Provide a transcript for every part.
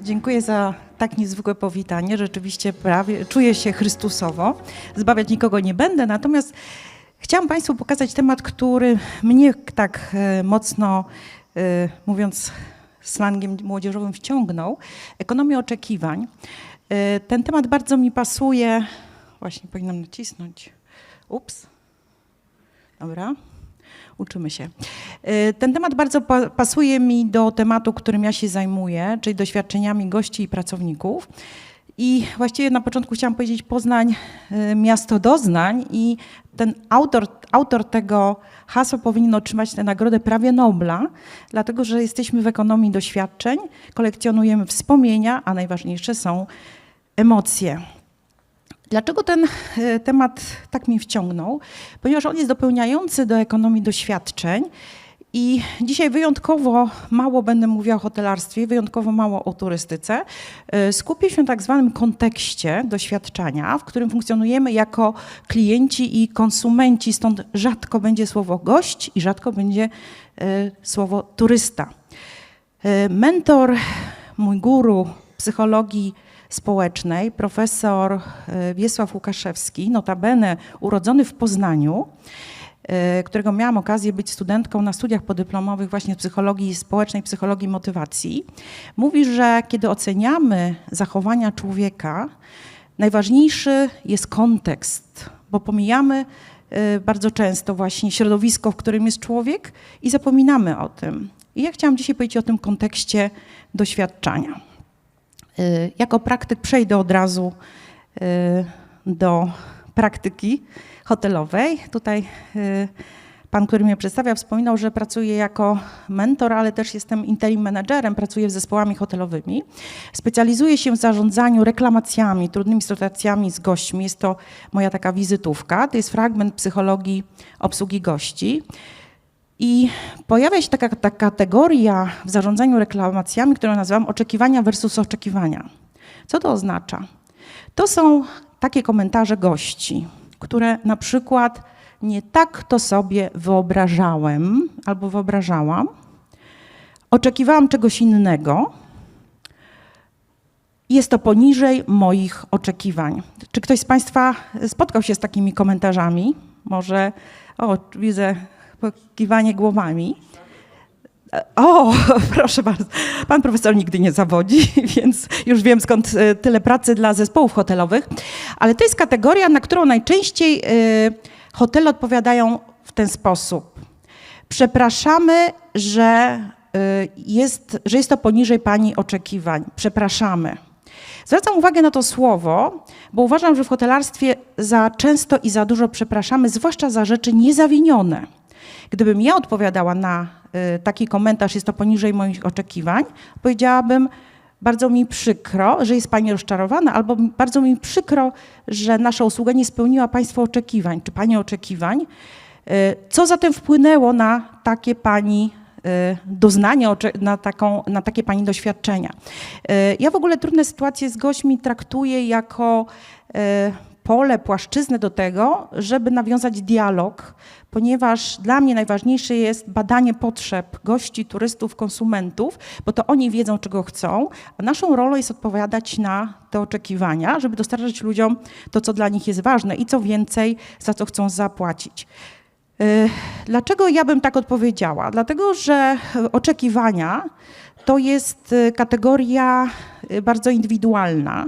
Dziękuję za tak niezwykłe powitanie. Rzeczywiście prawie czuję się Chrystusowo. Zbawiać nikogo nie będę, natomiast chciałam Państwu pokazać temat, który mnie tak e, mocno, e, mówiąc slangiem młodzieżowym, wciągnął. Ekonomię oczekiwań. E, Ten temat bardzo mi pasuje. Właśnie powinnam nacisnąć. Ups. Dobra. Uczymy się. Y, Ten temat bardzo pa- pasuje mi do tematu, którym ja się zajmuję, czyli doświadczeniami gości i pracowników. I właściwie na początku chciałam powiedzieć Poznań, y, miasto doznań i ten autor, autor tego hasła powinien otrzymać tę nagrodę prawie Nobla, dlatego że jesteśmy w ekonomii doświadczeń, kolekcjonujemy wspomnienia, a najważniejsze są emocje. Dlaczego ten e, temat tak mnie wciągnął? Ponieważ on jest dopełniający do ekonomii doświadczeń i dzisiaj wyjątkowo mało będę mówiła o hotelarstwie, wyjątkowo mało o turystyce. E, Skupię się na tak zwanym kontekście doświadczenia, w którym funkcjonujemy jako klienci i konsumenci, stąd rzadko będzie słowo gość i rzadko będzie e, słowo turysta. Mentor, mój guru psychologii społecznej, profesor e, Wiesław Łukaszewski, notabene urodzony w Poznaniu, e, którego miałam okazję być studentką na studiach podyplomowych właśnie z psychologii społecznej, psychologii motywacji, mówi, że kiedy oceniamy zachowania człowieka, najważniejszy jest kontekst, bo pomijamy e, bardzo często właśnie środowisko, w którym jest człowiek i zapominamy o tym. I ja chciałam dzisiaj powiedzieć o tym kontekście doświadczania. Y, Jako praktyk przejdę od razu y, do praktyki hotelowej. Tutaj y, pan, który mnie przedstawia, wspominał, że pracuję jako mentor, ale też jestem interim managerem, pracuję z zespołami hotelowymi. Specjalizuję się w zarządzaniu reklamacjami, trudnymi sytuacjami z gośćmi. Jest to moja taka wizytówka. To jest fragment psychologii obsługi gości. I pojawia się taka, taka kategoria w zarządzaniu reklamacjami, którą nazywam oczekiwania versus oczekiwania. Co to oznacza? To są takie komentarze gości, które na przykład nie tak to sobie wyobrażałem albo wyobrażałam, oczekiwałam czegoś innego, jest to poniżej moich oczekiwań. Czy ktoś z Państwa spotkał się z takimi komentarzami? Może, o, widzę pokiwanie głowami. O, proszę bardzo. Pan profesor nigdy nie zawodzi, więc już wiem skąd e, tyle pracy dla zespołów hotelowych. Ale to jest kategoria, na którą najczęściej e, hotele odpowiadają w ten sposób. Przepraszamy, że e, jest, że jest to poniżej Pani oczekiwań. Przepraszamy. Zwracam uwagę na to słowo, bo uważam, że w hotelarstwie za często i za dużo przepraszamy, zwłaszcza za rzeczy niezawinione. Gdybym ja odpowiadała na y, taki komentarz, jest to poniżej moich oczekiwań, powiedziałabym, bardzo mi przykro, że jest Pani rozczarowana, albo bardzo mi przykro, że nasza usługa nie spełniła Państwa oczekiwań, czy Pani oczekiwań. Y, Co zatem wpłynęło na takie Pani y, doznania, na, taką, na takie Pani doświadczenia? Ja w ogóle trudne sytuacje z gośćmi traktuję jako pole, płaszczyznę do tego, żeby nawiązać dialog, ponieważ dla mnie najważniejsze jest badanie potrzeb gości, turystów, konsumentów, bo to oni wiedzą, czego chcą, a naszą rolą jest odpowiadać na te oczekiwania, żeby dostarczać ludziom to, co dla nich jest ważne i co więcej, za co chcą zapłacić. Y, Dlaczego ja bym tak odpowiedziała? Dlatego, że oczekiwania to jest y, kategoria y, bardzo indywidualna.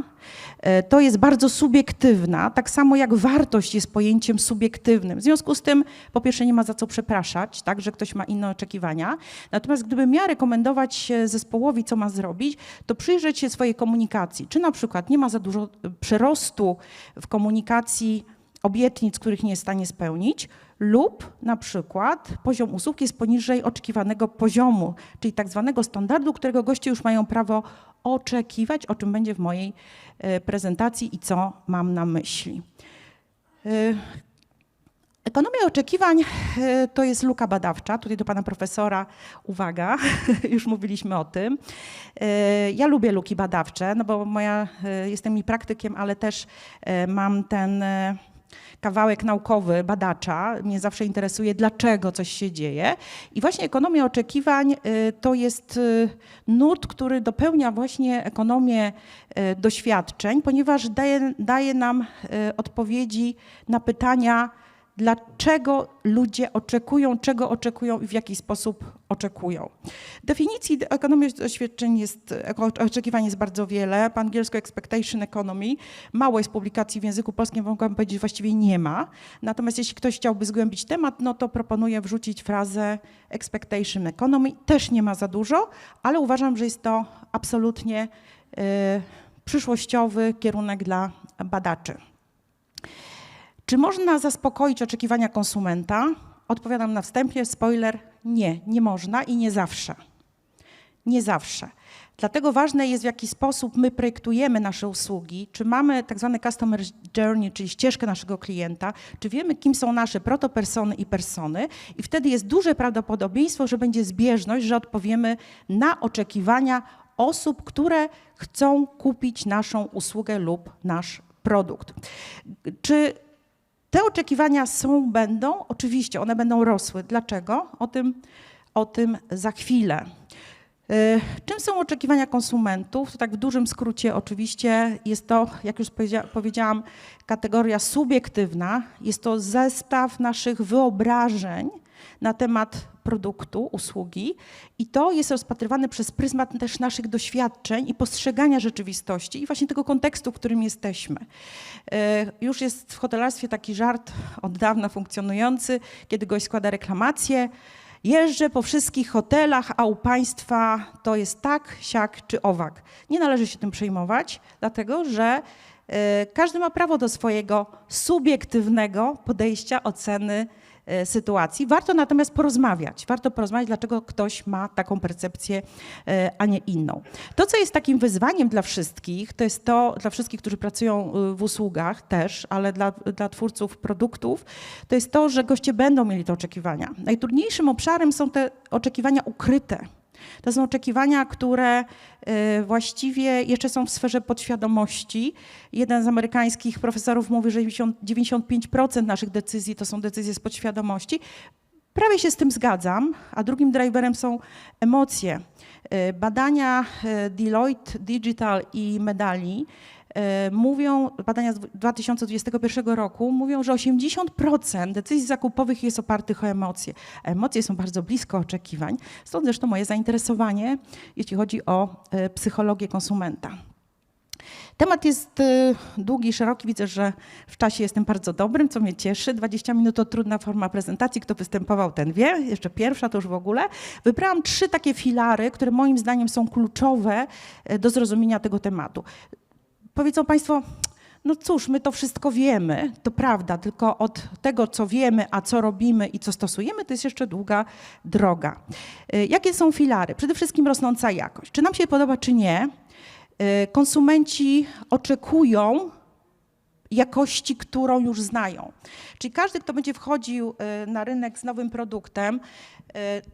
Y, To jest bardzo subiektywna, tak samo jak wartość jest pojęciem subiektywnym. W związku z tym, po pierwsze, nie ma za co przepraszać, tak, że ktoś ma inne oczekiwania. Natomiast gdybym miała rekomendować e, zespołowi, co ma zrobić, to przyjrzeć się swojej komunikacji. Czy na przykład nie ma za dużo e, przyrostu w komunikacji obietnic, których nie jest w stanie spełnić, lub na przykład poziom usług jest poniżej oczekiwanego poziomu, czyli tak zwanego standardu, którego goście już mają prawo oczekiwać, o czym będzie w mojej e, prezentacji i co mam na myśli. E, Ekonomia oczekiwań e, to jest luka badawcza. Tutaj do pana profesora uwaga, już mówiliśmy o tym. Ja lubię luki badawcze, no bo moja, jestem i praktykiem, ale też mam ten kawałek naukowy badacza. Mnie zawsze interesuje, dlaczego coś się dzieje. I właśnie ekonomia oczekiwań y, to jest y, nurt, który dopełnia właśnie ekonomię y, doświadczeń, ponieważ daje, daje nam odpowiedzi na pytania, dlaczego ludzie oczekują, czego oczekują i w jaki sposób oczekują. Definicji ekonomii doświadczeń jest, oczekiwań jest bardzo wiele. Po angielsku expectation economy. Mało jest publikacji w języku polskim, mogłabym powiedzieć, właściwie nie ma. Natomiast jeśli ktoś chciałby zgłębić temat, no to proponuję wrzucić frazę expectation economy. Też nie ma za dużo, ale uważam, że jest to absolutnie y, przyszłościowy kierunek dla badaczy. Czy można zaspokoić oczekiwania konsumenta? Odpowiadam na wstępie, spoiler, nie, nie można i nie zawsze. Nie zawsze. Dlatego ważne jest, w jaki sposób my projektujemy nasze usługi, czy mamy tak zwany customer journey, czyli ścieżkę naszego klienta, czy wiemy, kim są nasze protopersony i persony i wtedy jest duże prawdopodobieństwo, że będzie zbieżność, że odpowiemy na oczekiwania osób, które chcą kupić naszą usługę lub nasz produkt. Czy te oczekiwania są, będą? Oczywiście, one będą rosły. Dlaczego? O tym, o tym za chwilę. Y, Czym są oczekiwania konsumentów? To tak w dużym skrócie oczywiście jest to, jak już powiedzia powiedziałam, kategoria subiektywna. Jest to zestaw naszych wyobrażeń na temat produktu, usługi i to jest rozpatrywane przez pryzmat też naszych doświadczeń i postrzegania rzeczywistości i właśnie tego kontekstu, w którym jesteśmy. E, Już jest w hotelarstwie taki żart od dawna funkcjonujący, kiedy gość składa reklamację, Jeżdżę po wszystkich hotelach, a u Państwa to jest tak, siak czy owak. Nie należy się tym przejmować, dlatego że e, każdy ma prawo do swojego subiektywnego podejścia, oceny sytuacji. Warto natomiast porozmawiać. Warto porozmawiać, dlaczego ktoś ma taką percepcję, e, a nie inną. To, co jest takim wyzwaniem dla wszystkich, to jest to, dla wszystkich, którzy pracują y, w usługach też, ale dla, dla twórców produktów, to jest to, że goście będą mieli te oczekiwania. Najtrudniejszym obszarem są te oczekiwania ukryte. To są oczekiwania, które y, właściwie jeszcze są w sferze podświadomości. Jeden z amerykańskich profesorów mówi, że 90 95% naszych decyzji to są decyzje z podświadomości. Prawie się z tym zgadzam, a drugim driverem są emocje. Y, Badania y, Deloitte Digital i Medali mówią, badania z 2021 roku mówią, że 80% decyzji zakupowych jest opartych o emocje. A emocje są bardzo blisko oczekiwań, stąd zresztą moje zainteresowanie, jeśli chodzi o y, psychologię konsumenta. Temat jest y, długi, szeroki. Widzę, że w czasie jestem bardzo dobrym, co mnie cieszy. 20 minut to trudna forma prezentacji. Kto występował, ten wie. Jeszcze pierwsza to już w ogóle. Wybrałam trzy takie filary, które moim zdaniem są kluczowe do zrozumienia tego tematu. Powiedzą Państwo, no cóż, my to wszystko wiemy, to prawda, tylko od tego, co wiemy, a co robimy i co stosujemy, to jest jeszcze długa droga. Y, Jakie są filary? Przede wszystkim rosnąca jakość. Czy nam się podoba, czy nie, y, konsumenci oczekują jakości, którą już znają. Czyli każdy, kto będzie wchodził y, na rynek z nowym produktem,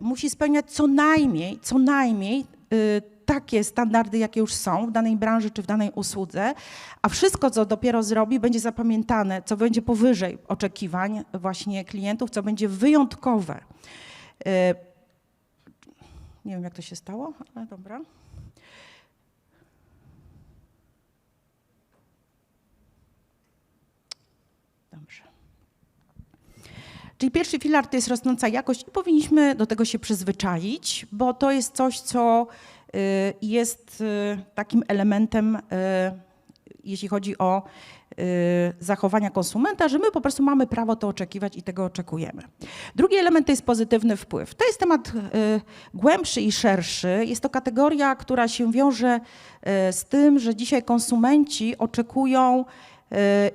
musi spełniać co najmniej, co najmniej takie standardy, jakie już są w danej branży czy w danej usłudze, a wszystko, co dopiero zrobi, będzie zapamiętane, co będzie powyżej oczekiwań właśnie klientów, co będzie wyjątkowe. Y, Nie wiem, jak to się stało, ale dobra. Dobrze. Czyli pierwszy filar to jest rosnąca jakość i powinniśmy do tego się przyzwyczaić, bo to jest coś, co jest y, takim elementem, y, jeśli chodzi o y, zachowania konsumenta, że my po prostu mamy prawo to oczekiwać i tego oczekujemy. Drugi element to jest pozytywny wpływ. To jest temat y, głębszy i szerszy. Jest to kategoria, która się wiąże y, z tym, że dzisiaj konsumenci oczekują y,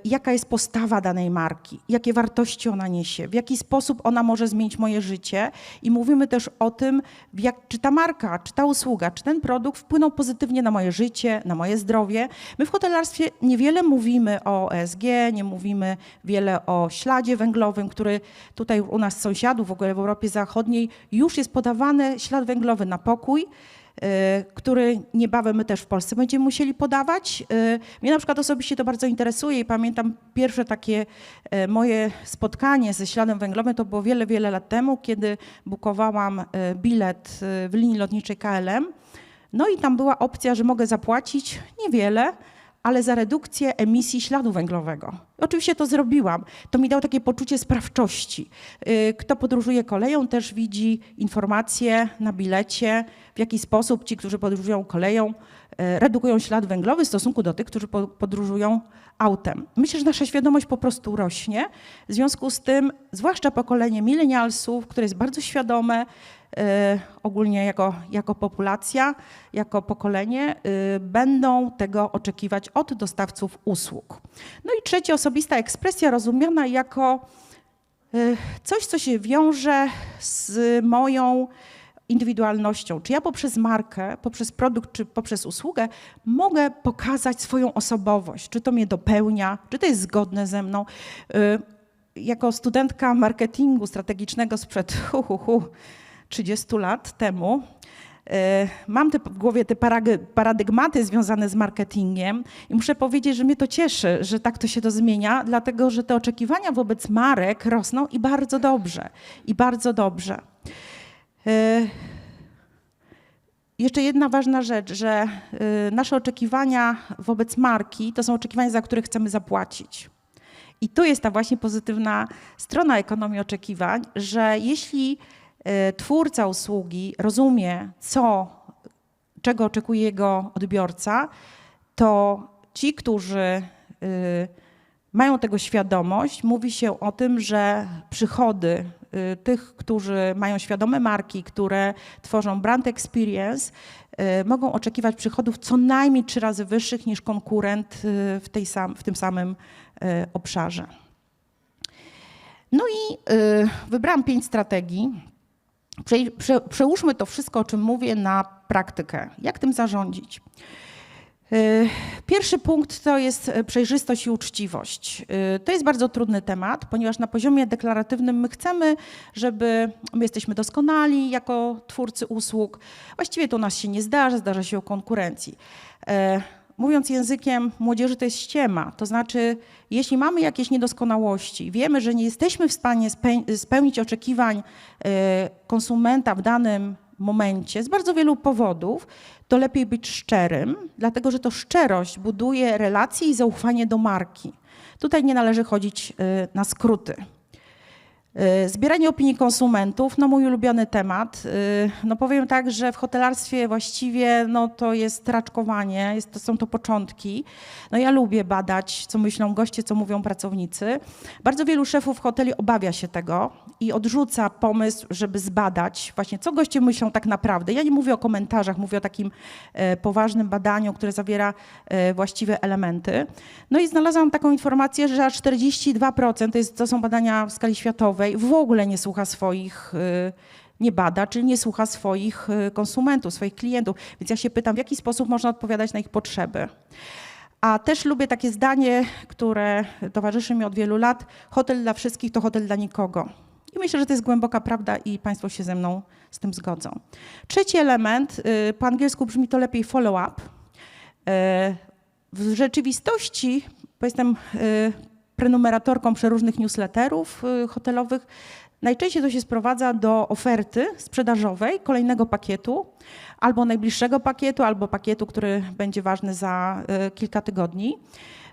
jaka jest postawa danej marki, jakie wartości ona niesie, w jaki sposób ona może zmienić moje życie i mówimy też o tym, jak, czy ta marka, czy ta usługa, czy ten produkt wpłyną pozytywnie na moje życie, na moje zdrowie. My w hotelarstwie niewiele mówimy o ESG, nie mówimy wiele o śladzie węglowym, który tutaj u nas sąsiadów, w ogóle w Europie Zachodniej już jest podawany ślad węglowy na pokój. Y, który niebawem my też w Polsce będziemy musieli podawać. Y, Mnie na przykład osobiście to bardzo interesuje i pamiętam pierwsze takie y, moje spotkanie ze śladem węglowym, to było wiele, wiele lat temu, kiedy bukowałam bilet w linii lotniczej KLM. No i tam była opcja, że mogę zapłacić niewiele, ale za redukcję emisji śladu węglowego. Oczywiście to zrobiłam. To mi dało takie poczucie sprawczości. Y, Kto podróżuje koleją, też widzi informacje na bilecie, w jaki sposób ci, którzy podróżują koleją, y, redukują ślad węglowy w stosunku do tych, którzy po- podróżują autem. Myślę, że nasza świadomość po prostu rośnie. W związku z tym, zwłaszcza pokolenie milenialsów, które jest bardzo świadome, ogólnie jako, jako populacja, jako pokolenie, y, będą tego oczekiwać od dostawców usług. No i trzecie, osobista ekspresja rozumiana jako y, coś, co się wiąże z moją indywidualnością. Czy ja poprzez markę, poprzez produkt, czy poprzez usługę mogę pokazać swoją osobowość? Czy to mnie dopełnia? Czy to jest zgodne ze mną? Y, Jako studentka marketingu strategicznego sprzed hu, hu, hu, 30 lat temu, e, Mam w głowie te paradygmaty związane z marketingiem i muszę powiedzieć, że mnie to cieszy, że tak to się to zmienia, dlatego że te oczekiwania wobec marek rosną i bardzo dobrze, i bardzo dobrze. E, Jeszcze jedna ważna rzecz, że e, nasze oczekiwania wobec marki to są oczekiwania, za które chcemy zapłacić. I tu jest ta właśnie pozytywna strona ekonomii oczekiwań, że jeśli twórca usługi rozumie, co, czego oczekuje jego odbiorca, to ci, którzy y, mają tego świadomość, mówi się o tym, że przychody y, tych, którzy mają świadome marki, które tworzą brand experience, y, mogą oczekiwać przychodów co najmniej trzy razy wyższych niż konkurent y, w, tej sam, w tym samym y, obszarze. No i y, wybrałam pięć strategii. Prze, prze, przełóżmy to wszystko, o czym mówię, na praktykę. Jak tym zarządzić? Y, Pierwszy punkt to jest y, przejrzystość i uczciwość. Y, To jest bardzo trudny temat, ponieważ na poziomie deklaratywnym my chcemy, żeby my jesteśmy doskonali jako twórcy usług. Właściwie to nas się nie zdarza, zdarza się o konkurencji. E, Mówiąc językiem młodzieży, to jest ściema. To znaczy, jeśli mamy jakieś niedoskonałości, wiemy, że nie jesteśmy w stanie speł- spełnić oczekiwań e, konsumenta w danym momencie z bardzo wielu powodów, to lepiej być szczerym, dlatego że to szczerość buduje relacje i zaufanie do marki. Tutaj nie należy chodzić y, na skróty. Y, Zbieranie opinii konsumentów, no mój ulubiony temat. Y, No powiem tak, że w hotelarstwie właściwie no to jest raczkowanie, jest, to są to początki. No ja lubię badać, co myślą goście, co mówią pracownicy. Bardzo wielu szefów hoteli obawia się tego i odrzuca pomysł, żeby zbadać właśnie, co goście myślą tak naprawdę. Ja nie mówię o komentarzach, mówię o takim e, poważnym badaniu, które zawiera e, właściwe elementy. No i znalazłam taką informację, że aż 42%, to, jest, to są badania w skali światowej, w ogóle nie słucha swoich e, nie bada, czyli nie słucha swoich e, konsumentów, swoich klientów. Więc ja się pytam, w jaki sposób można odpowiadać na ich potrzeby. A też lubię takie zdanie, które towarzyszy mi od wielu lat: hotel dla wszystkich to hotel dla nikogo. I myślę, że to jest głęboka prawda i Państwo się ze mną z tym zgodzą. Trzeci element, y, po angielsku brzmi to lepiej follow-up. Y, W rzeczywistości, bo jestem y, prenumeratorką przeróżnych newsletterów y, hotelowych, najczęściej to się sprowadza do oferty sprzedażowej kolejnego pakietu, albo najbliższego pakietu, albo pakietu, który będzie ważny za y, kilka tygodni.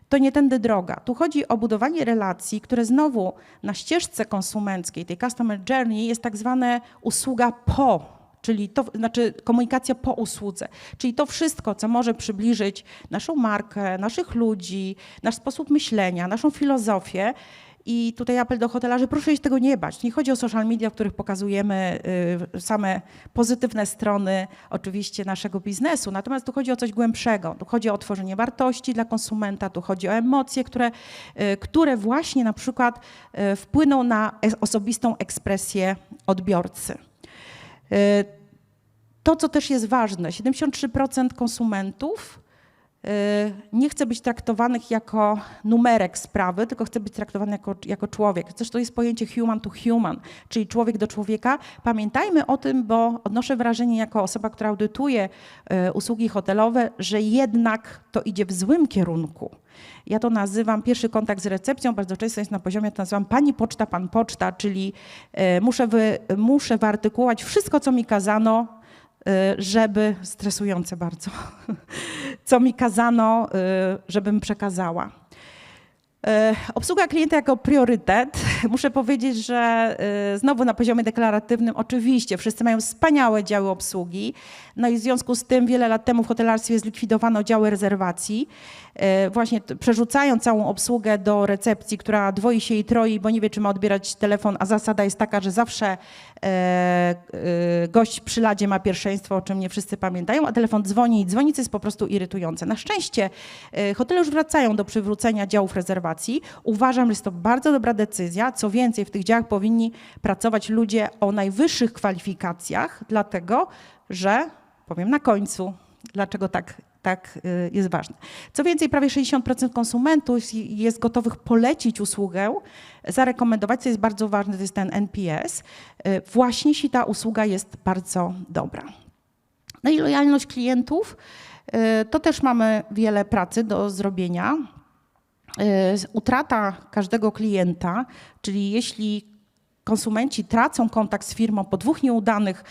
To nie tędy droga. Tu chodzi o budowanie relacji, które znowu na ścieżce konsumenckiej, tej customer journey, jest tak zwana usługa po czyli to znaczy komunikacja po usłudze, czyli to wszystko, co może przybliżyć naszą markę, naszych ludzi, nasz sposób myślenia, naszą filozofię. I tutaj apel do hotelarzy, proszę się tego nie bać. Nie chodzi o social media, w których pokazujemy y, same pozytywne strony oczywiście naszego biznesu, natomiast tu chodzi o coś głębszego. Tu chodzi o tworzenie wartości dla konsumenta, tu chodzi o emocje, które, y, które właśnie na przykład y, wpłyną na osobistą ekspresję odbiorcy. Y, To, co też jest ważne, 73% konsumentów nie chce być traktowanych jako numerek sprawy, tylko chce być traktowany jako, jako człowiek. To jest pojęcie human to human, czyli człowiek do człowieka. Pamiętajmy o tym, bo odnoszę wrażenie jako osoba, która audytuje y, usługi hotelowe, że jednak to idzie w złym kierunku. Ja to nazywam pierwszy kontakt z recepcją, bardzo często jest na poziomie, to nazywam pani poczta, pan poczta, czyli y, muszę, wy, muszę wyartykułować wszystko, co mi kazano, y, żeby, stresujące bardzo, co mi kazano, żebym przekazała. Obsługa klienta jako priorytet. Muszę powiedzieć, że znowu na poziomie deklaratywnym oczywiście wszyscy mają wspaniałe działy obsługi. No i w związku z tym wiele lat temu w hotelarstwie zlikwidowano działy rezerwacji. Właśnie przerzucając całą obsługę do recepcji, która dwoi się i troi, bo nie wie, czy ma odbierać telefon, a zasada jest taka, że zawsze gość przy ladzie ma pierwszeństwo, o czym nie wszyscy pamiętają, a telefon dzwoni i dzwoni, co jest po prostu irytujące. Na szczęście hotele już wracają do przywrócenia działów rezerwacji. Uważam, że jest to bardzo dobra decyzja. Co więcej, w tych działach powinni pracować ludzie o najwyższych kwalifikacjach, dlatego że powiem na końcu, dlaczego tak, tak jest ważne. Co więcej, prawie 60% konsumentów jest gotowych polecić usługę, zarekomendować, co jest bardzo ważne, to jest ten NPS, właśnie jeśli ta usługa jest bardzo dobra. No i lojalność klientów, to też mamy wiele pracy do zrobienia. Utrata każdego klienta, czyli jeśli konsumenci tracą kontakt z firmą po dwóch nieudanych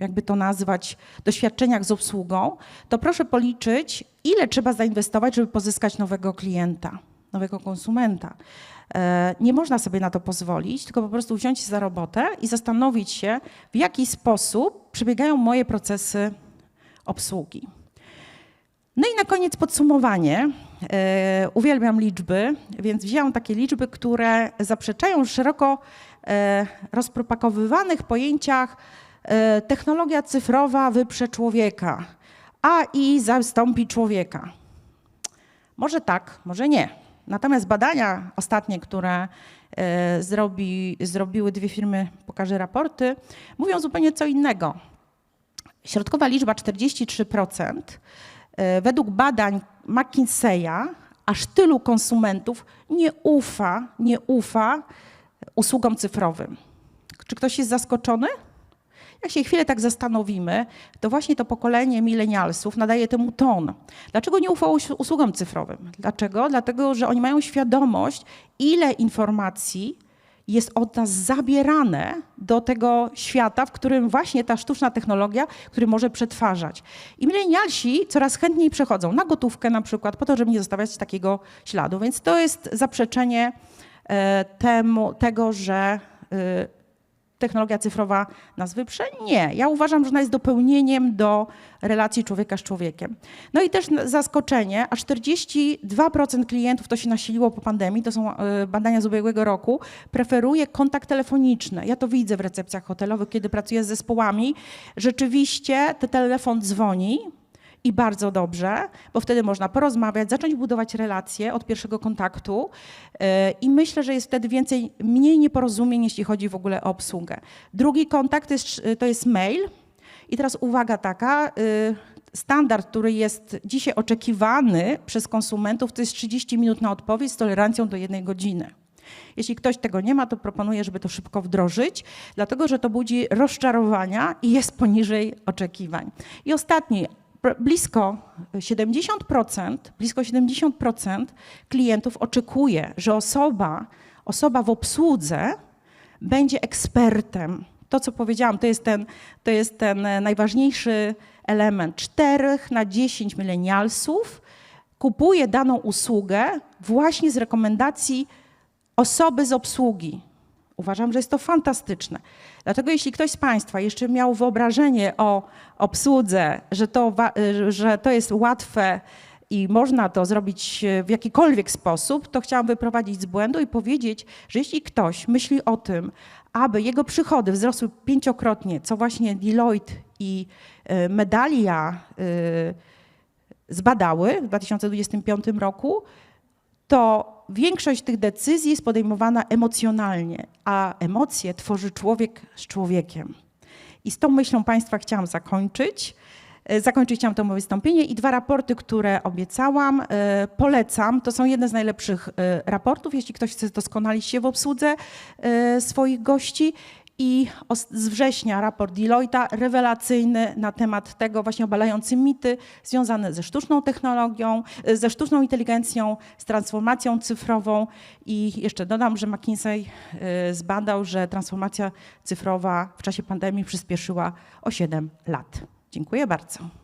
jakby to nazwać, doświadczeniach z obsługą, to proszę policzyć, ile trzeba zainwestować, żeby pozyskać nowego klienta, nowego konsumenta. Nie można sobie na to pozwolić, tylko po prostu wziąć się za robotę i zastanowić się, w jaki sposób przebiegają moje procesy obsługi. No i na koniec podsumowanie. Uwielbiam liczby, więc wzięłam takie liczby, które zaprzeczają szeroko rozpropagowywanych pojęciach technologia cyfrowa wyprze człowieka, AI zastąpi człowieka. Może tak, może nie. Natomiast badania ostatnie, które zrobi, zrobiły dwie firmy, pokażę raporty, mówią zupełnie co innego. Środkowa liczba 43%. Według badań McKinseya aż tylu konsumentów nie ufa, nie ufa usługom cyfrowym. Czy ktoś jest zaskoczony? Jak się chwilę tak zastanowimy, to właśnie to pokolenie milenialsów nadaje temu ton. Dlaczego nie ufa usługom cyfrowym? Dlaczego? Dlatego, że oni mają świadomość, ile informacji jest od nas zabierane do tego świata, w którym właśnie ta sztuczna technologia, który może przetwarzać. I milenialsi coraz chętniej przechodzą na gotówkę na przykład, po to, żeby nie zostawiać takiego śladu. Więc to jest zaprzeczenie temu, tego, że technologia cyfrowa nas wyprze? Nie. Ja uważam, że ona jest dopełnieniem do relacji człowieka z człowiekiem. No i też zaskoczenie, aż 42% klientów, to się nasiliło po pandemii, to są badania z ubiegłego roku, preferuje kontakt telefoniczny. Ja to widzę w recepcjach hotelowych, kiedy pracuję z zespołami. Rzeczywiście ten telefon dzwoni, i bardzo dobrze, bo wtedy można porozmawiać, zacząć budować relacje od pierwszego kontaktu i myślę, że jest wtedy więcej, mniej nieporozumień, jeśli chodzi w ogóle o obsługę. Drugi kontakt to jest, to jest mail i teraz uwaga taka, standard, który jest dzisiaj oczekiwany przez konsumentów, to jest 30 minut na odpowiedź z tolerancją do jednej godziny. Jeśli ktoś tego nie ma, to proponuję, żeby to szybko wdrożyć, dlatego że to budzi rozczarowania i jest poniżej oczekiwań. I ostatni, blisko 70%, blisko 70% klientów oczekuje, że osoba, osoba w obsłudze będzie ekspertem. To, co powiedziałam, to jest ten, to jest ten najważniejszy element. 4 na 10 milenialsów kupuje daną usługę właśnie z rekomendacji osoby z obsługi. Uważam, że jest to fantastyczne. Dlatego jeśli ktoś z Państwa jeszcze miał wyobrażenie o obsłudze, że to, że to jest łatwe i można to zrobić w jakikolwiek sposób, to chciałam wyprowadzić z błędu i powiedzieć, że jeśli ktoś myśli o tym, aby jego przychody wzrosły pięciokrotnie, co właśnie Deloitte i Medalia zbadały w 2025 roku, to większość tych decyzji jest podejmowana emocjonalnie, a emocje tworzy człowiek z człowiekiem. I z tą myślą Państwa chciałam zakończyć. E, Zakończyć chciałam to moje wystąpienie i dwa raporty, które obiecałam, e, polecam. To są jedne z najlepszych e, raportów, jeśli ktoś chce doskonalić się w obsłudze swoich gości. I z września raport Deloitte'a, rewelacyjny na temat tego, właśnie obalający mity związane ze sztuczną technologią, e, ze sztuczną inteligencją, z transformacją cyfrową. I jeszcze dodam, że McKinsey e, zbadał, że transformacja cyfrowa w czasie pandemii przyspieszyła o 7 lat. Dziękuję bardzo.